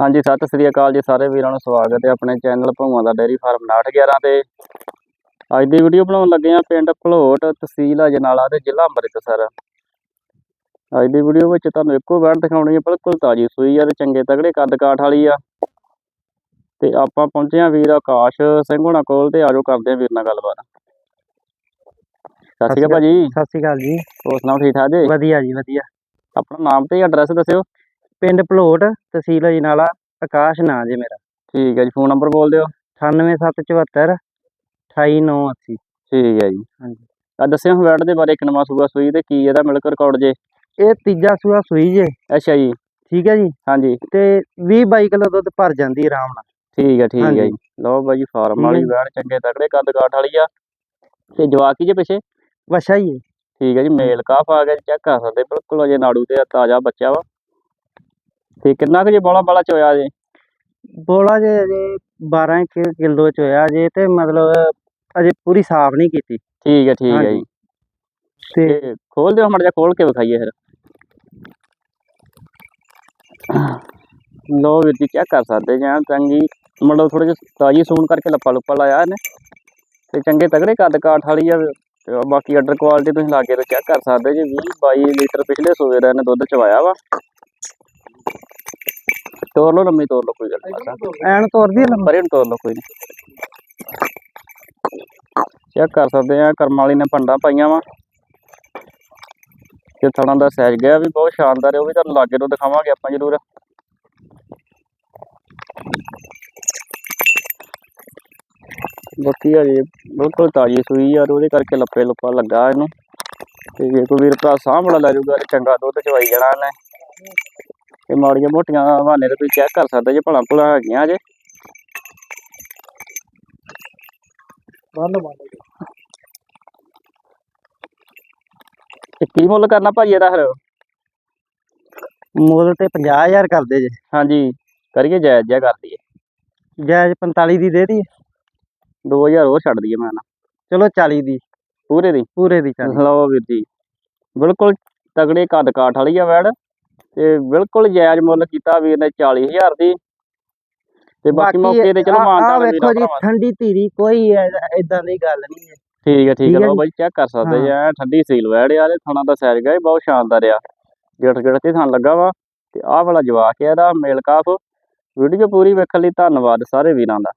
ਹਾਂਜੀ ਸਤਿ ਸ੍ਰੀ ਅਕਾਲ ਜੀ ਸਾਰੇ ਵੀਰਾਂ ਨੂੰ ਸਵਾਗਤ ਹੈ ਆਪਣੇ ਚੈਨਲ ਭੂਆ ਦਾ ਡੇਅਰੀ ਫਾਰਮ 911 ਤੇ। ਅੱਜ ਦੀ ਵੀਡੀਓ ਬਣਾਉਣ ਲੱਗੇ ਆ ਪਿੰਡ ਭਲੋਟ ਤਹਿਸੀਲ ਅਜਨਾਲਾ ਤੇ ਜ਼ਿਲ੍ਹਾ ਅੰਮ੍ਰਿਤਸਰ। ਅੱਜ ਦੀ ਵੀਡੀਓ ਵਿੱਚ ਤੁਹਾਨੂੰ ਇੱਕੋ ਵੈਣ ਦਿਖਾਉਣੀ ਹੈ ਬਿਲਕੁਲ ਤਾਜੀ ਸੂਈ ਆ ਤੇ ਚੰਗੇ ਤਗੜੇ ਕੱਦ ਕਾਠ ਵਾਲੀ ਆ। ਤੇ ਆਪਾਂ ਪਹੁੰਚੇ ਆ ਵੀਰ ਆਕਾਸ਼ ਸਿੰਘ ਹੋਣਾ ਕੋਲ ਤੇ ਆਜੋ ਕਰਦੇ ਆ ਵੀਰ ਨਾਲ ਗੱਲਬਾਤ। ਸਤਿ ਸ਼੍ਰੀ ਅਕਾਲ ਭਾਜੀ। ਸਤਿ ਸ਼੍ਰੀ ਅਕਾਲ ਜੀ। ਹੋਰ ਸੁਣਾਓ ਠੀਕ ਠਾਕ ਜੀ? ਵਧੀਆ ਜੀ ਵਧੀਆ। ਆਪਣਾ ਨਾਮ ਤੇ ਐਡਰੈਸ ਦੱਸਿਓ। ਪਿੰਡ ਭਲੋਟ ਤਹਿਸੀਲ ਅਜਨਾਲਾ ਆਕਾਸ਼ ਨਾਂ ਜੀ ਮੇਰਾ। ਠੀਕ ਹੈ ਜੀ ਫੋਨ ਨੰਬਰ ਬੋਲ ਦਿਓ। 98774 28980 ਠੀਕ ਹੈ ਜੀ। ਹਾਂਜੀ। ਆ ਦੱਸਿਓ ਵੈਟ ਦੇ ਬਾਰੇ ਇੱਕ ਨਵਾਂ ਸੂਆ ਸੂਈ ਤੇ ਕੀ ਇਹਦਾ ਮਿਲਕ ਰਿਕਾਰਡ ਜੇ? ਇਹ ਤੀਜਾ ਸੂਆ ਸੂਈ ਜੇ। ਅੱਛਾ ਜੀ। ਠੀਕ ਹੈ ਜੀ? ਹਾਂਜੀ। ਤੇ 20 22 ਕਿਲੋ ਦੁੱਧ ਭਰ ਜਾਂਦੀ ਆਰਾਮ ਨਾਲ। ਠੀਕ ਹੈ ਠੀਕ ਹੈ। ਜੀ। ਲਓ ਬਾਈ ਜੀ ਫਾਰਮ ਵਾਲੀ। ਵੈਟ ਚੰਗੇ ਤਕੜੇ ਕੱਦ ਕਾਠ ਵਾਲੀ ਆ। ਤੇ ਜਵਾਕੀ ਜੇ ਪਿੱਛੇ? ਵਛਾ ਹੀ ਠੀਕ ਹੈ ਜੀ ਮੇਲ ਕਾਫ ਆ ਗਿਆ ਚੈੱਕ ਕਰ ਸਕਦੇ ਬਿਲਕੁਲ ਅਜੇ ਨਾੜੂ ਤੇ ਤਾਜ਼ਾ ਬੱਚਾ ਵਾ। ਤੇ ਕਿੰਨਾ ਕੁ ਜੇ ਬੋਲਾ ਬਾਲਾ ਚੋਇਆ ਜੇ? ਬੋਲਾ ਜੇ ਅਜੇ 12 ਕਿ- ਕਿਲੋ ਚ ਹੋਇਆ ਜੇ ਤੇ ਮਤਲਬ ਅਜੇ ਪੂਰੀ ਸਾਫ਼ ਨਹੀਂ ਕੀਤੀ। ਠੀਕ ਹੈ ਠੀਕ ਹੈ ਹਾਂਜੀ। ਜੀ। ਤੇ ਤੇ ਖੋਲ ਦਿਓ ਮੜ ਜਾ ਖੋਲ ਕੇ ਵਿਖਾਈਏ ਫਿਰ। ਲੋ ਵੀਰ ਜੀ ਚੈੱਕ ਕਰ ਸਕਦੇ ਜਾਂ ਚੰਗੀ ਮਤਲਬ ਥੋੜੇ ਜਿਹਾ ਤਾਜੀ ਸੂਣ ਕਰਕੇ ਲੱਪਾ ਲੁੱਪਾ ਲਾਇਆ ਇਹਨੇ। ਤੇ ਚੰਗੇ ਤਗੜੇ ਕੱਦ ਕਾਠ ਵਾਲੀ ਆ ਤੇ ਬਾਕੀ ਆਰਡਰ ਕੁਆਲਿਟੀ ਤੁਸੀਂ ਲਾਗੇ ਤੋਂ ਚੈੱਕ ਕਰ ਸਕਦੇ ਜੀ 20 22 ਲੀਟਰ ਪਿਛਲੇ ਸੂਏ ਦਾ ਇਹਨੇ ਦੁੱਧ ਚਵਾਇਆ ਵਾ। ਤੋਰ ਲਓ ਲੰਮੀ ਤੋਰ ਲਓ ਕੋਈ ਗੱਲ ਨਹੀਂ। ਐਨ ਤੋਰਦੀ ਆ ਲੰਬਾ ਪਰੇ ਨੂੰ ਤੋਰ ਲਓ ਕੋਈ ਨਹੀਂ। ਚੈੱਕ ਕਰ ਸਕਦੇ ਆ ਕਰਮ ਵਾਲੀ ਨੇ ਪੰਡਾ ਪਾਈਆਂ ਵਾ। ਤੇ ਥਣਾ ਦਾ ਸਾਈਜ਼ ਗਿਆ ਵੀ ਬਹੁਤ ਸ਼ਾਨਦਾਰ ਹੈ ਉਹ ਵੀ ਤੁਹਾਨੂੰ ਲਾਗੇ ਤੋਂ ਦਿਖਾਵਾਂਗੇ ਆਪਾਂ ਜ਼ਰੂਰ। ਬਾਕੀ ਹਜੇ ਬਿਲਕੁਲ ਤਾਜੀ ਸੂਈ ਯਾਰ ਉਹਦੇ ਕਰਕੇ ਲੱਪੇ ਲੁੱਪਾ ਲੱਗਾ ਇਹਨੂੰ। ਤੇ ਜੇ ਕੋਈ ਵੀਰ ਭਰਾ ਵਾਲਾ ਲੈ ਜਾਊਗਾ ਚੰਗਾ ਦੁੱਧ ਚਵਾਈ ਜਾਣਾ ਇਹਨੇ। ਤੇ ਮਾੜੀਆਂ ਮੋਟੀਆਂ ਬਹਾਨੇ ਤੇ ਤੁਸੀਂ ਚੈੱਕ ਕਰ ਸਕਦੇ ਜੇ ਭਲਾ ਭੁਲਾ ਹੈਗੀਆਂ ਜੇ। ਬੰਦ ਬੰਦ ਤੇ ਕੀ ਮੁੱਲ ਕਰਨਾ ਭਾਜੀ ਇਹਦਾ ਫਿਰ? ਮੁੱਲ ਤੇ 50000 ਕਰਦੇ ਜੇ। ਹਾਂਜੀ ਕਰੀਏ ਜਾਇਜ਼ ਜਿਹਾ ਕਰ ਦਈਏ। ਜਾਇਜ਼ 45 ਦੀ ਦੇ ਦੀ 2000 ਹੋਰ ਛੱਡ ਦਈਏ ਮੈਂ ਨਾ। ਚਲੋ 40 ਦੀ। ਪੂਰੇ ਦੀ? ਪੂਰੇ ਦੀ 40 ਲਓ ਵੀਰ ਜੀ ਬਿਲਕੁਲ ਤਗੜੇ ਕੱਦ ਕਾਠ ਵਾਲੀ ਆ ਵੈੜ। ਤੇ ਬਿਲਕੁਲ ਜਾਇਜ਼ ਮੁੱਲ ਕੀਤਾ ਵੀਰ ਨੇ 40000 ਦੀ। ਤੇ ਬਾਕੀ ਮੌਕੇ ਤੇ ਚਲੋ ਆ- ਆ ਮਾਨਤਾ ਵੇਖੋ ਜੀ ਠੰਡੀ ਧੀਰੀ ਕੋਈ ਇਦਾਂ ਦੀ ਗੱਲ ਨਹੀਂ ਹੈ ਠੀਕ ਹੈ ਠੀਕ ਹੈ ਜੀ। ਬਾਈ ਚੈੱਕ ਕਰ ਸਕਦੇ ਐਂ ਠੰਡੀ ਸੀਲ ਵੈੜ ਆ ਤੇ ਥਣਾ ਦਾ ਸਾਈਜ਼ ਗਿਆ ਬਹੁਤ ਸ਼ਾਨਦਾਰ ਆ। ਗਿੱਠ ਗਿੱਠ ਤੇ ਥਣ ਲੱਗਾ ਵਾ। ਤੇ ਆਹ ਵਾਲਾ ਜਵਾਕ ਆ ਇਹਦਾ ਮੇਲ ਕਾਫ ਵੀਡੀਓ ਪੂਰੀ ਵੇਖਣ ਲਈ ਧੰਨਵਾਦ ਸਾਰੇ ਵੀਰਾਂ ਦਾ।